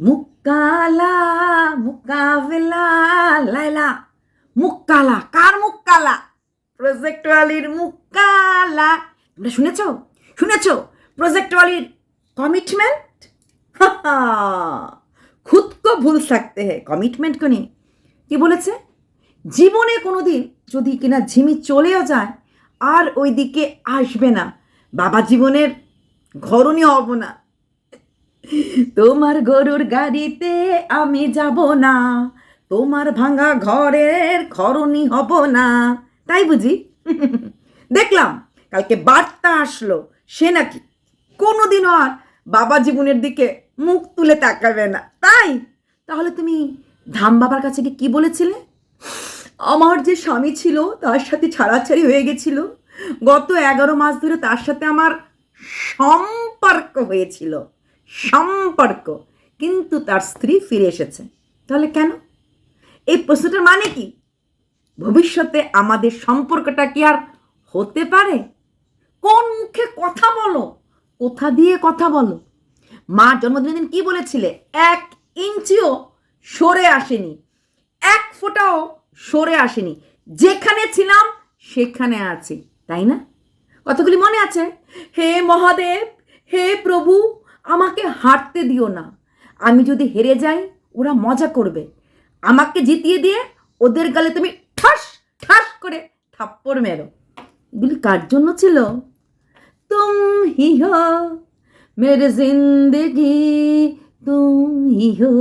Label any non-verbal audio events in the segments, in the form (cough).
মুক্কালা, মুকাবেলা, লাইলা। মুক্কালা, কার মুক্কালা? Project ওয়ালির মুক্কালা। তোমরা শুনেছ? শুনেছ? প্রজেক্ট ওয়ালির কমিটমেন্ট খুদকো ভুল থাকতে হে কমিটমেন্ট কোনি কি বলেছে? জীবনে কোনো দিন যদি কিনা ঝিমি চলেও যায়, আর ওই দিকে আসবে না। বাবা জীবনের ঘরণী হব না। তোমার গরুর গাড়িতে আমি যাব না। তোমার ভাঙা ঘরের খরণী হব না। তাই বুঝি? দেখলাম, কালকে বার্তা আসলো, সে নাকি কোনোদিনও আর বাবা জীবনের দিকে মুখ তুলে তাকাবে না। তাই? তাহলে তুমি ধাম বাবার কাছে গিয়ে কি বলেছিলে? আমার যে স্বামী ছিল, তার সাথে ছাড়াছাড়ি হয়ে গেছিল। গত এগারো মাস ধরে তার সাথে আমার সম্পর্ক হয়েছিল। সম্পর্ক। কিন্তু তার স্ত্রী ফিরে এসেছে। তাহলে কেন? এই প্রশ্নটার মানে কি? ভবিষ্যতে আমাদের সম্পর্কটা কি আর হতে পারে? কোন মুখে কথা বলো? কোথা দিয়ে কথা বলো? মা জন্মদিনের দিন কি বলেছিলে? এক ইঞ্চিও সরে আসেনি। এক ফোঁটাও সরে আসেনি। যেখানে ছিলাম, সেখানে আছি। তাই না? কতগুলি মনে আছে? হে মহাদেব, হে প্রভু আমাকে হারতে দিও না। আমি যদি হেরে যাই, ওরা মজা করবে। আমাকে জিতিয়ে দিয়ে ওদের গালে তুমি ঠাস ঠাস করে থাপ্পড় মেরো। এগুলি কার জন্য ছিল? তুম হি হো, মেরে জিন্দেগি তুম হি হো।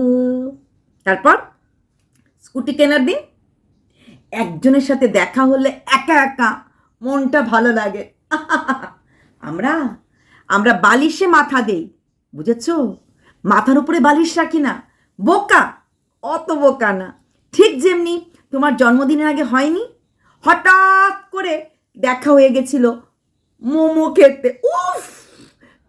তারপর স্কুটি কেনার দিন একজনের সাথে দেখা হলে একা একা মনটা ভালো লাগে। (laughs) আমরা আমরা বালিশে মাথা দেই। বুঝেছ? মাথার উপরে বালিশ রাখি না। বোকা? অত বোকা না। ঠিক যেমনি তোমার জন্মদিনের আগে হয়নি, হঠাৎ করে দেখা হয়ে গেছিল মোমো খেতে। উফ!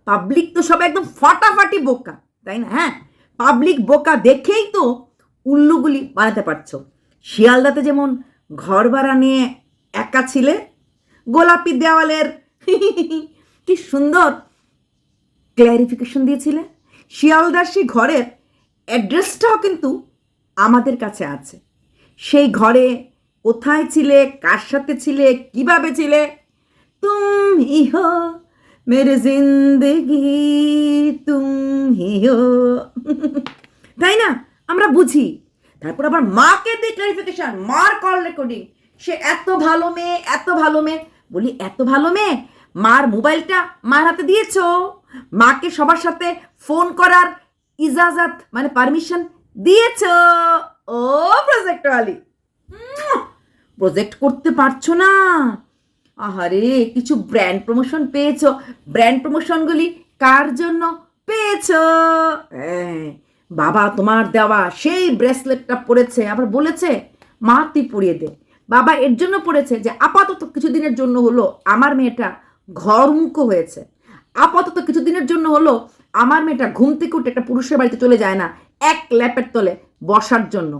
পাবলিক তো সব একদম ফাটাফাটি বোকা, তাই না? হ্যাঁ? পাবলিক বোকা দেখেই তো উল্লুগুলি বানাতে পারছ। শিয়ালদাতে যেমন ঘর ভাড়া নিয়ে একা ছিলে, গোলাপি দেওয়ালের (laughs) কি সুন্দর ক্ল্যারিফিকেশন দিয়েছিলে? শিয়ালদার সেই ঘরের অ্যাড্রেসটাও কিন্তু আমাদের কাছে আছে। সেই ঘরে কোথায় ছিলে, কার সাথে ছিলে, কীভাবে ছিলে? তুম হি মেরে জিন্দেগি, তুম হো তাই না? আমরা বুঝি। তারপর আবার মাকে দিয়ে ক্লারিফিকেশন মার কল রেকর্ডিং সে এত ভালো মেয়ে, এত ভালো মেয়ে। বলি, এত ভালো মেয়ে? মার মোবাইলটা মার হাতে দিয়েছ? মাকে সবার সাথে ফোন করার ইজাজত মানে পারমিশন দিয়েছ। ও প্রজেক্ট আলি প্রজেক্ট করতে পারছ না। আহারে, কিছু ব্র্যান্ড প্রমোশন পেয়েছ। ব্র্যান্ড প্রমোশনগুলি কার জন্য পেয়েছ? হ্যাঁ বাবা তোমার দেওয়া সেই ব্রেসলেটটা পড়েছে আবার বলেছে, মা, তুই পরিয়ে দে। বাবা এর জন্য পড়েছে যে, আপাতত কিছুদিনের জন্য হলো আমার মেয়েটা ঘরমুখো হয়েছে। আপাতত কিছুদিনের জন্য হলো আমার মেয়েটা ঘুম থেকে উঠে একটা পুরুষের বাড়িতে চলে যায় না, এক ল্যাপের তলে বসার জন্য।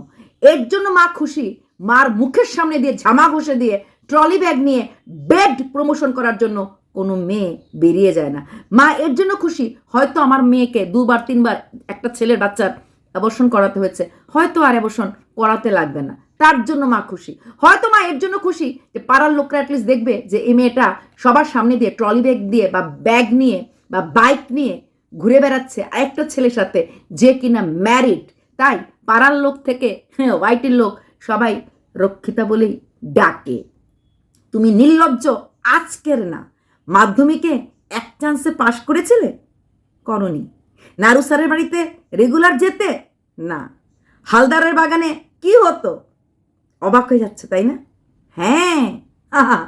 এর জন্য মা খুশি, মার মুখের সামনে দিয়ে ঝামা ঘষে দিয়ে ট্রলি ব্যাগ নিয়ে বেড প্রমোশন করার জন্য কোনো মেয়ে বেরিয়ে যায় না। মা এর জন্য খুশি, হয়তো আমার মেয়েকে দুবার, তিনবার একটা ছেলের বাচ্চার অ্যাবর্ষণ করাতে হয়েছে, হয়তো আর অ্যাবর্ষণ করাতে লাগবে না। তার জন্য মা খুশি। হয়তো মা এর জন্য খুশি যে পাড়ার লোকরা অ্যাটলিস্ট দেখবে যে এই মেয়েটা সবার সামনে দিয়ে ট্রলি ব্যাগ দিয়ে বা ব্যাগ নিয়ে বা বাইক নিয়ে ঘুরে বেড়াচ্ছে আরেকটা ছেলের সাথে যে কিনা ম্যারিড তাই পাড়ার লোক থেকে (laughs) হ্যাঁ হোয়াইটের লোক সবাই রক্ষিতা বলেই ডাকে। তুমি নির্লজ্জ, আজকের না। মাধ্যমিকে এক চান্সে পাশ করেছিলে? করনি। নারু স্যারের বাড়িতে রেগুলার যেতে? না। হালদারের বাগানে কি হতো? অবাক হয়ে যাচ্ছে তাই না? হ্যাঁ আহা,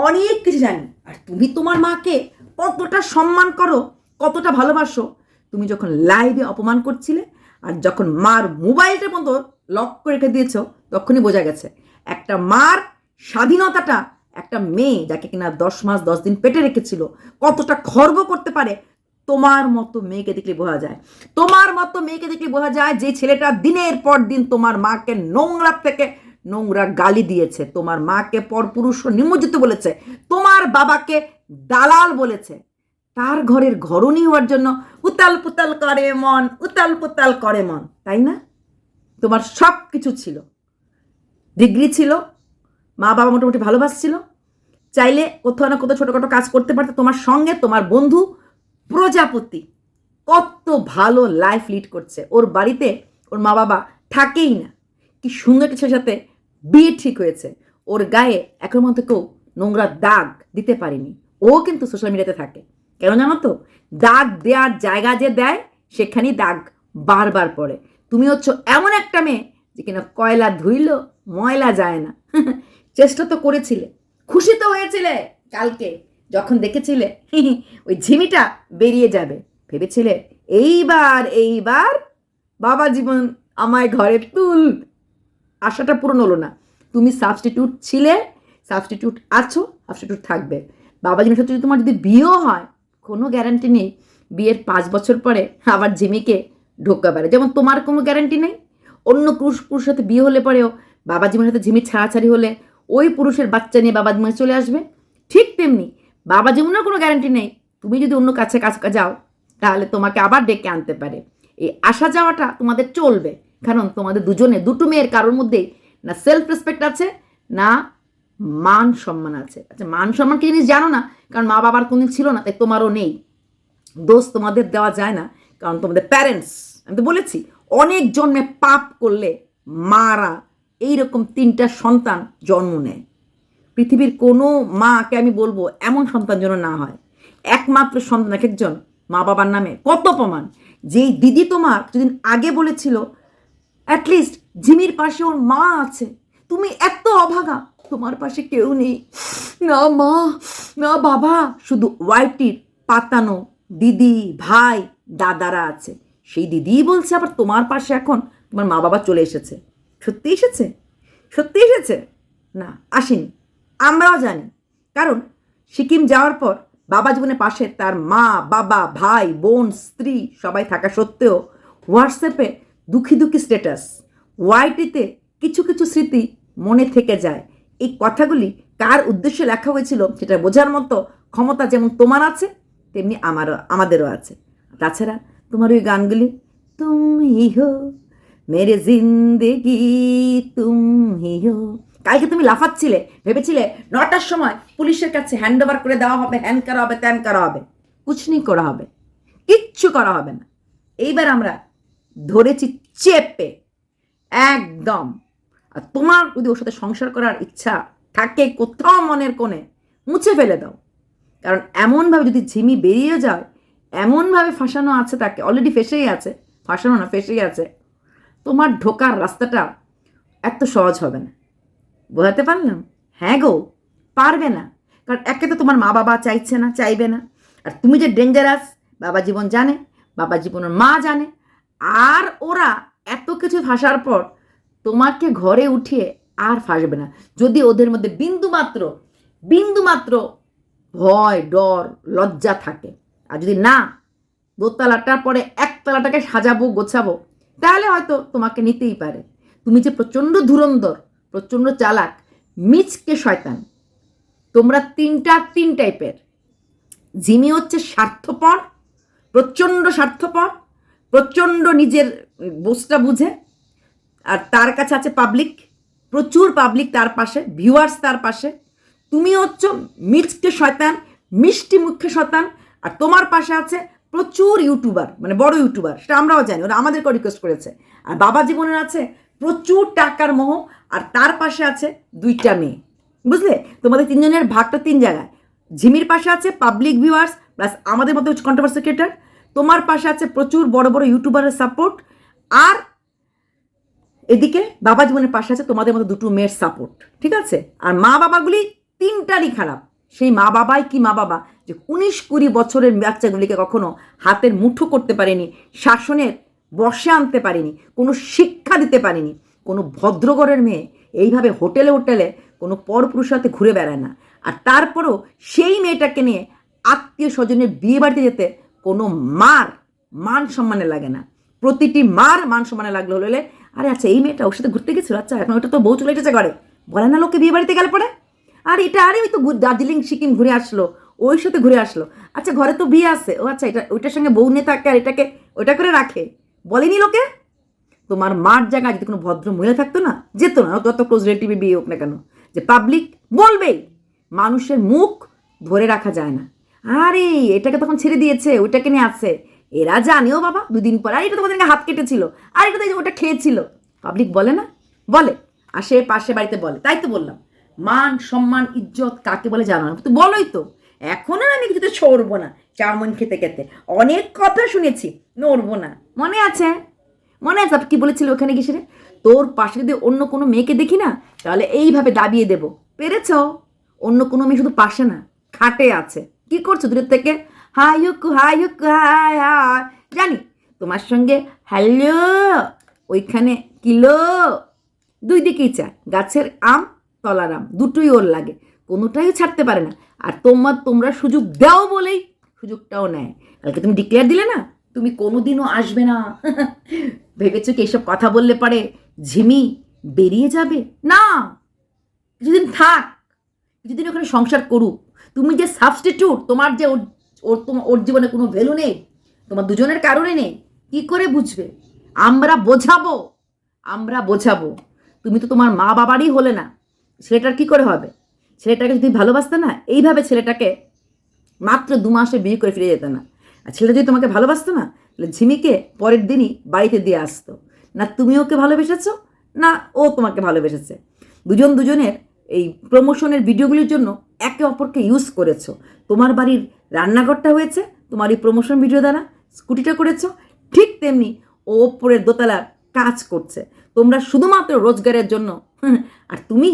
অনেক কিছু জানি। আর তুমি তোমার মাকে কতটা সম্মান করো কতটা ভালোবাসো তুমি যখন লাইভে অপমান করছিলে আর যখন মার মোবাইলটার মতো লক করে রেখে দিয়েছ তখনই বোঝা গেছে একটা মার স্বাধীনতাটা একটা মেয়ে যাকে কিনা দশ মাস দশ দিন পেটে রেখেছিল কতটা খর্ব করতে পারে তোমার মতো মেয়েকে দেখলে বোঝা যায়। তোমার মতো মেয়েকে দেখলে বোঝা যায় যে ছেলেটা দিনের পর দিন তোমার মাকে নোংরা থেকে নোংরা গালি দিয়েছে। তোমার মাকে পরপুরুষ নিমজ্জিত বলেছে। তোমার বাবাকে দালাল বলেছে। তার ঘরের ঘরণী হওয়ার জন্য উতাল পুতাল করে মন, উতাল পুতাল করে মন, তাই না? তোমার সব কিছু ছিল। ডিগ্রি ছিল, মা বাবা মোটামুটি ভালোবাসছিল। চাইলে কোথাও না কোথাও ছোটোখাটো কাজ করতে পারতো তোমার সঙ্গে তোমার বন্ধু প্রজাপতি কত ভালো লাইফ লিড করছে। ওর বাড়িতে ওর মা বাবা থাকেই না। কি সুন্দর কিছুর সাথে বিয়ে ঠিক হয়েছে। ওর গায়ে এখন মতো কেউ নোংরা দাগ দিতে পারেনি। ও কিন্তু সোশ্যাল মিডিয়াতে থাকে। কেন জানো তো? দাগ দেওয়ার জায়গা যে দেয়, সেখানেই দাগ বারবার পড়ে। তুমি হচ্ছ এমন একটা মেয়ে যে কিনা কয়লা ধুইল, ময়লা যায় না। (laughs) চেষ্টা তো করেছিলে। খুশি তো হয়েছিলে কালকে। যখন দেখেছিলে (laughs) ওই ঝিমিটা বেরিয়ে যাবে, ভেবেছিলে, এইবার এইবার বাবা জীবন আমায় ঘরে তুল। আশাটা পূরণ হলো না। তুমি সাবস্টিটিউট ছিলে সাবস্টিটিউট আছো সাবস্টিটিউট থাকবে। বাবা জীবনের সাথে যদি তোমার যদি বিয়েও হয়, কোনো গ্যারান্টি নেই। বিয়ের পাঁচ বছর পরে আবার ঝিমিকে ঢোকা পারে যেমন তোমার কোনো গ্যারান্টি নেই, অন্য পুরুষ পুরুষের সাথে বিয়ে হলে পরেও বাবা জীবনের সাথে ঝিমির ছাড়াছাড়ি হলে ওই পুরুষের বাচ্চা নিয়ে বাবা জীবনে চলে আসবে। ঠিক তেমনি বাবা জীবনের কোনো গ্যারান্টি নেই। তুমি যদি অন্য কাছে কাজ যাও, তাহলে তোমাকে আবার ডেকে আনতে পারে। এই আসা যাওয়াটা তোমাদের চলবে। কারণ তোমাদের দুজনে, দুটো মেয়ের কারোর মধ্যেই না সেলফ রেসপেক্ট আছে, না মান সম্মান আছে। আচ্ছা মান সম্মান কি জিনিস জানো না? কারণ মা বাবার কোনদিন ছিল না, তাই তোমারও নেই। দোষ তোমাদের দেওয়া যায় না, কারণ তোমাদের প্যারেন্টস আমি তো বলেছি, অনেক জন্মে পাপ করলে মারা, এইরকম তিনটা সন্তান জন্ম নেয়। পৃথিবীর কোনো মাকে আমি বলব এমন সন্তান যেন না হয়। একমাত্র সন্তান, এক একজন মা বাবার নামে। কত প্রমাণ যেই দিদি তোমার কিছুদিন আগে বলেছিল অ্যাটলিস্ট জিমির পাশে ওর মা আছে। তুমি এত অভাগা। তোমার পাশে কেউ নেই। না মা, না বাবা। শুধু ওয়াইটির পাতানো দিদি, ভাই, দাদারা আছে। সেই দিদিই বলছে, আবার তোমার পাশে এখন তোমার মা বাবা চলে এসেছে। সত্যি এসেছে? সত্যি এসেছে? না, আসেনি। আমরাও জানি। কারণ সিকিম যাওয়ার পর বাবা জীবনের পাশে তার মা, বাবা, ভাই, বোন, স্ত্রী সবাই থাকা সত্ত্বেও হোয়াটসঅ্যাপে দুঃখী দুঃখী স্ট্যাটাস, ওয়াইটিতে কিছু কিছু স্মৃতি মনে থেকে যায়। এই কথাগুলি কার উদ্দেশ্যে লেখা হয়েছিল সেটা বোঝার মতো ক্ষমতা যেমন তোমার আছে, তেমনি আমারও, আমাদেরও আছে। তাছাড়া তোমার ওই গানগুলি, তুম হি, মেরে জিন্দেগি, তুম হো কালকে তুমি লাফাচ্ছিলে, ভেবেছিলে নটার সময় পুলিশের কাছে হ্যান্ড ওভার করে দেওয়া হবে হ্যান করা হবে, ত্যান করা হবে। কুচনি করা হবে। কিচ্ছু করা হবে না। এইবার আমরা ধরেছি চেপে, একদম। আর তোমার যদি ওর সাথে সংসার করার ইচ্ছা থাকে কোথাও মনের কোণে, মুছে ফেলে দাও। কারণ এমনভাবে যদি ঝিমি বেরিয়ে যায়, এমনভাবে ফাঁসানো আছে তাকে অলরেডি ফেসেই আছে, ফাঁসানো না, ফেসেই আছে, তোমার ঢোকার রাস্তাটা এত সহজ হবে না। বোঝাতে পারলাম হ্যাঁ গো, পারবে না। কারণ একে তো তোমার মা বাবা চাইছে না, চাইবে না। আর তুমি যে ডেঞ্জারাস বাবা জীবন জানে, বাবা জীবনের মা জানে। আর ওরা এত কিছু ফাঁসার পর তোমাকে ঘরে উঠিয়ে আর ফাঁসবে না। যদি ওদের মধ্যে বিন্দু মাত্র বিন্দু মাত্র ভয়, ডর, লজ্জা থাকে, আর যদি না, দোতলাটার পরে একতলাটাকে সাজাবো, গোছাবো, তাহলে হয়তো তোমাকে নিতেই পারে। তুমি যে প্রচণ্ড ধুরন্ধর প্রচণ্ড চালাক, মিচকে শয়তান। তোমরা তিনটা, তিন টাইপের। জিমি হচ্ছে স্বার্থপর, প্রচণ্ড স্বার্থপর, প্রচণ্ড নিজের বোসটা বুঝে, আর তার কাছে আছে পাবলিক প্রচুর পাবলিক তার পাশে ভিউয়ার্স তার পাশে। তুমি হচ্ছ মিচকে শয়তান, মিষ্টি মুখ্যে শয়তান, আর তোমার পাশে আছে প্রচুর ইউটিউবার মানে বড় ইউটিউবার, সেটা আমরাও জানি, ওরা আমাদেরকেও রিকোয়েস্ট করেছে। আর বাবা জীবনের আছে প্রচুর টাকার মোহ আর তার পাশে আছে দুইটা মেয়ে। বুঝলে? তোমাদের তিনজনের ভাগটা তিন জায়গায়। ঝিমির পাশে আছে পাবলিক ভিউয়ার্স প্লাস আমাদের মতো হচ্ছে কন্ট্রোভার্সি ক্রিয়েটার তোমার পাশে আছে প্রচুর বড় বড় ইউটিউবারের সাপোর্ট আর এদিকে বাবা জীবনের পাশে আছে তোমাদের মতো দুটো মেয়ের সাপোর্ট ঠিক আছে? আর মা বাবাগুলি তিনটারই খারাপ। সেই মা বাবাই কি মা বাবা? যে উনিশ কুড়ি বছরের বাচ্চাগুলিকে কখনো হাতের মুঠো করতে পারেনি, শাসনের বসে আনতে পারেনি, কোনো শিক্ষা দিতে পারেনি। কোনো ভদ্রগরের মেয়ে এইভাবে হোটেলে হোটেলে কোনো পরপুরুষের সাথে ঘুরে বেড়ায় না। আর তারপরও সেই মেয়েটাকে নিয়ে আত্মীয় স্বজনের বিয়ে বাড়িতে যেতে কোনো মার মান সম্মানে লাগে না। প্রতিটি মার মান সম্মানে লাগল হলে আরে আচ্ছা এই মেয়েটা ওর সাথে ঘুরতে গেছিল? আচ্ছা এখন ওটা তো বউ চলে এসেছে ঘরে। বলে না, লোকে বিয়ে বাড়িতে গেলে পরে? আর এটা, আরে ওই তো দার্জিলিং, সিকিম ঘুরে আসলো। ওই সাথে ঘুরে আসলো। আচ্ছা ঘরে তো বিয়ে আছে। ও আচ্ছা এটা, ওইটার সঙ্গে বউ নিয়ে থাকে আর এটাকে, ওইটা করে রাখে। বলেনি লোকে? তোমার মার জায়গায় যদি কোনো ভদ্র মহিলা থাকতো না, যেত না তত ক্লোজ রিলেটিভে বিয়ে হোক না কেন, যে পাবলিক বলবেই, মানুষের মুখ ধরে রাখা যায় না। আরে, এটাকে তখন ছেড়ে দিয়েছে, ওইটাকে নিয়ে আসছে। এরা জানেও বাবা, দুদিন পর, আর এটা তোমাদেরকে হাত কেটেছিল, আর এটা তো ওটা খেয়েছিল। পাবলিক বলে না? বলে। আসে পাশে বাড়িতে বলে, তাই তো বললাম। মান, সম্মান, ইজ্জত কাকে বলে জানো না, তো বলোই তো। এখন আর আমি কিছুতে সরবো না, চাউমিন খেতে খেতে। অনেক কথা শুনেছি, নড়বো না। মনে আছে? মনে আছে কি বলেছিল ওখানে গিয়ে সেরে তোর পাশে যদি অন্য কোনো মেয়েকে দেখি না, তাহলে এইভাবে দাবিয়ে দেব। পেরেছ? অন্য কোনো মেয়ে শুধু পাশে না, খাটে আছে। কি করছ দূরের থেকে? হাই হুক হাই হুক, হাই হাই। জানি, তোমার সঙ্গে হ্যালো, ওইখানে কিলো। দুই দিকেই চায়, গাছের আম, তলার আম, দুটোই ওর লাগে। কোনোটাই ছাড়তে পারে না। আর তোমার, তোমরা সুযোগ দাও বলেই সুযোগটাও নেয়। কালকে তুমি ডিক্লেয়ার দিলে না, তুমি কোনোদিনও আসবে না। (laughs) ভেবেছো কি এইসব কথা বললে পারে ঝিমি বেরিয়ে যাবে? না! কিছুদিন থাক, কিছুদিন ওখানে সংসার করুক। তুমি যে সাবস্টিটিউট তোমার যে ওর ওর, তোমার, ওর জীবনে কোনো ভ্যালু নেই, তোমার দুজনের কারণে নেই, কি করে বুঝবে? আমরা বোঝাবো আমরা বোঝাবো। তুমি তো তোমার মা বাবারই হলে না, ছেলেটার কি করে হবে? ছেলেটাকে যদি ভালোবাসতে না, এইভাবে ছেলেটাকে মাত্র দু মাসে বিয়ে করে ফিরে যেত না। আর ছেলেটা যদি তোমাকে ভালোবাসতো না ঝিমিকে পরের দিনই বাড়িতে দিয়ে আসতো। না তুমি ওকে ভালোবেসেছো, না ও তোমাকে ভালোবেসেছে। দুজন দুজনের এই প্রমোশনের ভিডিওগুলির জন্য একে অপরকে ইউজ করেছ। তোমার বাড়ির রান্নাঘরটা হয়েছে, তোমার এই প্রমোশন ভিডিও দ্বারা স্কুটিটা করেছ, ঠিক তেমনি ও ওপরের দোতলার কাজ করছে। তোমরা শুধুমাত্র রোজগারের জন্য আর তুমি,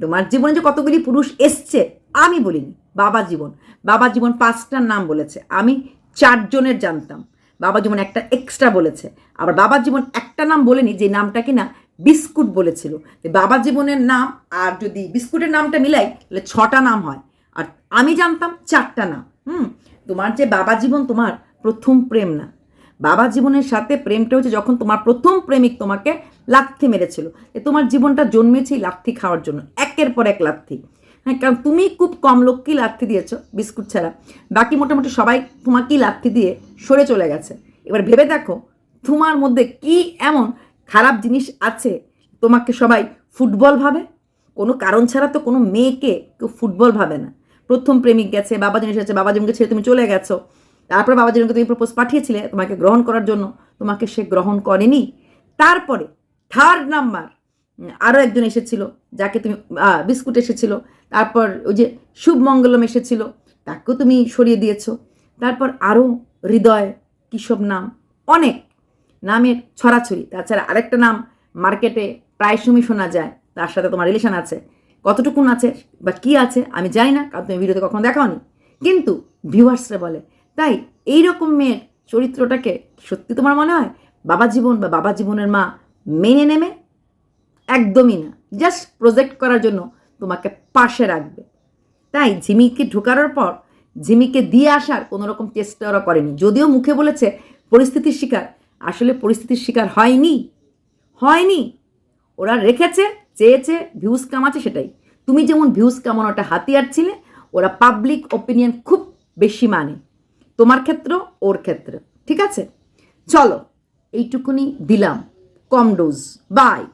তোমার জীবনে যে কতগুলি পুরুষ এসছে, আমি বলিনি, বাবা জীবন। বাবা জীবন পাঁচটার নাম বলেছে, আমি চারজনের জানতাম। বাবা জীবন একটা এক্সট্রা বলেছে, আবার বাবা জীবন একটা নাম বলেনি যে নামটা কিনা বিস্কুট বলেছিল। বাবা জীবনের নাম আর যদি বিস্কুটের নামটা মিলাই, তাহলে ছটা নাম হয়। আর আমি জানতাম চারটা নাম। হুম, তোমার যে বাবা জীবন তোমার প্রথম প্রেম না। বাবা জীবনের সাথে প্রেমটা হচ্ছে যখন তোমার প্রথম প্রেমিক তোমাকে লাথি মেরেছিল। তোমার জীবনটা জন্মেছেই লাথি খাওয়ার জন্য, একের পর এক লাথি। হ্যাঁ কারণ তুমি খুব কম লোককেই লাথি দিয়েছ বিস্কুট ছাড়া? বাকি মোটামুটি সবাই তোমাকেই লাথি দিয়ে সরে চলে গেছে। এবার ভেবে দেখো, তোমার মধ্যে কি এমন খারাপ জিনিস আছে? তোমাকে সবাই ফুটবল ভাবে? কোনো কারণ ছাড়া তো কোনো মেয়েকে কেউ ফুটবল ভাবে না। প্রথম প্রেমিক গেছে, বাবা জিনিস আছে বাবা জিমকে ছেড়ে তুমি চলে গেছো। তারপর বাবা জিমকে তুমি প্রপোজ পাঠিয়েছিলে তোমাকে গ্রহণ করার জন্য, তোমাকে সে গ্রহণ করেনি। তারপরে থার্ড নাম্বার আরও একজন এসেছিল, যাকে তুমি বিস্কুট এসেছিল। তারপর ওই যে শুভমঙ্গলম এসেছিল, তাকেও তুমি সরিয়ে দিয়েছ। তারপর আরও হৃদয় কিসব নাম, অনেক নামের ছড়াছড়ি। তাছাড়া আরেকটা নাম মার্কেটে প্রায় সময় শোনা যায়, তার সাথে তোমার রিলেশন আছে। কতটুকুন আছে বা কি আছে আমি জানি না, কারণ তুমি ভিডিওতে কখনো দেখাওনি কিন্তু ভিউয়ার্সরা বলে, তাই এই রকম মেয়ের চরিত্রটাকে সত্যি তোমার মনে হয়? বাবা জীবন বা বাবা জীবনের মা মেনে নেবে? একদমই না। জাস্ট প্রজেক্ট করার জন্য তোমাকে পাশে রাখবে। তাই ঝিমিকে ঢোকানোর পর ঝিমিকে দিয়ে আসার কোনো রকম চেষ্টা ওরা করেনি। যদিও মুখে বলেছে, পরিস্থিতির শিকার। আসলে পরিস্থিতির শিকার হয়নি। হয়নি। ওরা রেখেছে, চেয়েছে ভিউজ কামাচ্ছে সেটাই। তুমি যেমন ভিউজ কামানোটা হাতিয়ার ছিলে, ওরা পাবলিক ওপিনিয়ন খুব বেশি মানে। তোমার ক্ষেত্র ওর ক্ষেত্র ঠিক আছে? চলো, এইটুকুনি দিলাম। কম ডোজ বাই